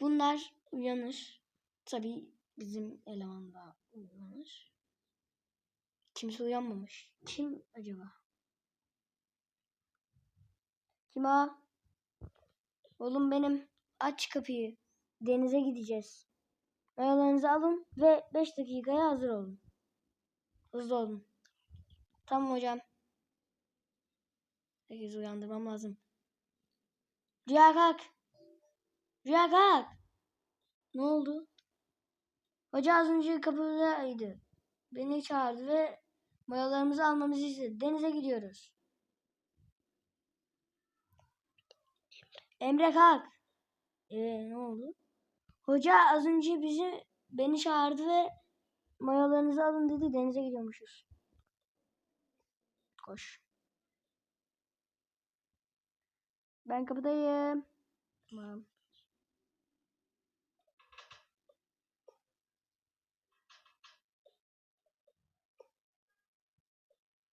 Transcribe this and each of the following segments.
Bunlar uyanır. Tabii bizim eleman da uyanır. Kimse uyanmamış. Kim acaba? Kim o? Oğlum benim. Aç kapıyı. Denize gideceğiz. Mayolarınızı alın ve 5 dakikaya hazır olun. Hızlı olun. Tamam hocam. Herkesi uyandırmam lazım. Rüya kalk. Rüya kalk. Ne oldu? Hoca az önce kapıdaydı. Beni çağırdı ve mayolarımızı almamızı istedi. Denize gidiyoruz. Emre kalk. Ee, ne oldu? Hoca az önce bizi beni çağırdı ve mayolarınızı alın dedi. Denize gidiyormuşuz. Koş. Ben kapıdayım. Tamam.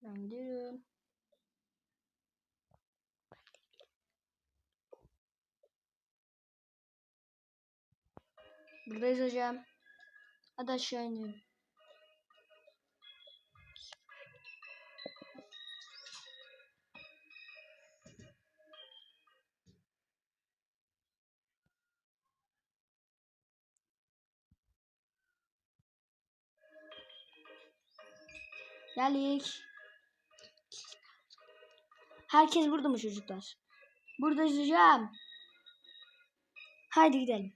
Ben gidiyorum. Buradayız hocam. Hadi aşağı inelim. Geldik. Herkes burada mı çocuklar? Buradayız hocam. Haydi gidelim.